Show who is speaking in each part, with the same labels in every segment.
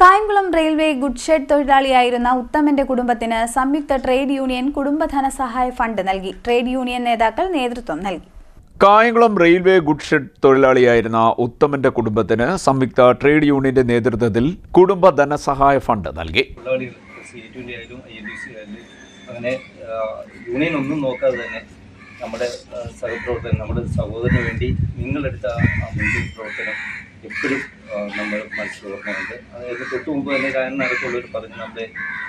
Speaker 1: Kayamkulam railway good shed തൊഴിലാളിയായിരുന്ന ഉത്തമന്റെ കുടുംബത്തിന് സംയുക്ത ട്രേഡ് യൂണിയൻ കുടുംബ ധനസഹായ ഫണ്ട് നൽകി. ട്രേഡ് യൂണിയൻ നേതാക്കൾ നേതൃത്വം നൽകി.
Speaker 2: കായംകുളം റെയിൽവേ ഗുഡ് ഷെഡ് തൊഴിലാളിയായിരുന്ന ഉത്തമന്റെ കുടുംബത്തിന് സംയുക്ത ട്രേഡ് യൂണിയന്റെ നേതൃത്വത്തിൽ കുടുംബ ധനസഹായ ഫണ്ട് നൽകി.
Speaker 3: അങ്ങനെ യൂണിയൻ ഒന്നും നോക്കാതെ തന്നെ നമ്മുടെ സഹപ്രവർത്തനം സഹപ്രവർത്തകൻ നമ്മുടെ സഹോദരന് വേണ്ടി നിങ്ങളെടുത്ത ആ ആ പ്രവർത്തനം എപ്പോഴും നമ്മൾ മനസ്സിൽ ഓർമ്മയുണ്ട് അതായത് തൊട്ട് മുമ്പ് തന്നെ കാര്യം നടക്കുള്ളവർ പറഞ്ഞ് നമ്മുടെ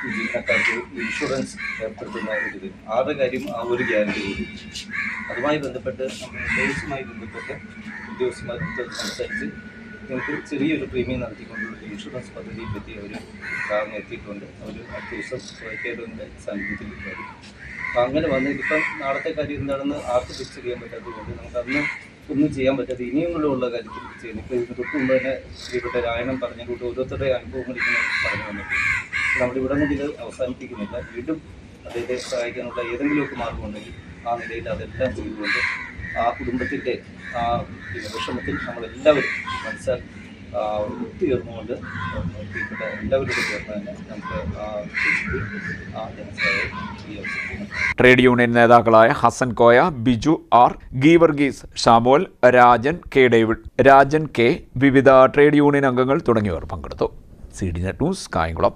Speaker 3: ജീവനക്കാർക്ക് ഇൻഷുറൻസ് ഏർപ്പെടുത്തുന്ന ഒരു ഇത്. ആരുടെ കാര്യം ആ ഒരു ഗ്യാരണ്ടി കൂടി. അതുമായി ബന്ധപ്പെട്ട് നമ്മൾ കേസുമായി ബന്ധപ്പെട്ട് ഉദ്യോഗസ്ഥന്മാരുടെ സംസാരിച്ച് നിങ്ങൾക്ക് ചെറിയൊരു പ്രീമിയം നടത്തിക്കൊണ്ടുള്ള ഇൻഷുറൻസ് പദ്ധതിയെ പറ്റി അവർ കാരണം എത്തിയിട്ടുണ്ട് അവർ അടുത്ത ദിവസം കേരളത്തിന്റെ സാന്നിധ്യത്തിൽ വരും അപ്പം അങ്ങനെ വന്നിട്ട് ഇപ്പം നാളത്തെ കാര്യം എന്താണെന്ന് ആർക്ക് തിരിച്ചറിയാൻ പറ്റാത്തതുകൊണ്ട് നമുക്ക് അന്ന് ഒന്നും ചെയ്യാൻ പറ്റാത്ത ഇനിയും ഉള്ള കാര്യത്തിൽ ചെയ്യുന്നു ഇപ്പോൾ ഇതിന് തൊട്ട് മുമ്പ് തന്നെ ശ്രീപ്പെട്ട രായണം പറഞ്ഞ കൂട്ട് ഓരോരുത്തരുടെ അനുഭവങ്ങൾ ഇങ്ങനെ പറഞ്ഞു വന്നിട്ടുണ്ട് നമ്മുടെ ഇവിടെ കൊണ്ട് ഇത് അവസാനിപ്പിക്കുന്നില്ല വീണ്ടും അദ്ദേഹത്തെ സഹായിക്കാനുള്ള ഏതെങ്കിലുമൊക്കെ മാർഗമുണ്ടെങ്കിൽ ആ നിലയിൽ അതെല്ലാം ചെയ്തുകൊണ്ട് ആ കുടുംബത്തിന്റെ ആ വിഷമത്തിൽ നമ്മളെല്ലാവരും മനസ്സാൽ ഒത്തുയർന്നുകൊണ്ട് എല്ലാവരോടും ചേർന്ന് തന്നെ നമുക്ക് ആ ആ
Speaker 2: ട്രേഡ് യൂണിയൻ നേതാക്കളായ Hasan Koya Biju R Geevarghese Shamol Rajan K David Rajan K വിവിധ ട്രേഡ് യൂണിയൻ അംഗങ്ങൾ തുടങ്ങിയവർ പങ്കെടുത്തു. C D net news Kayamkulam.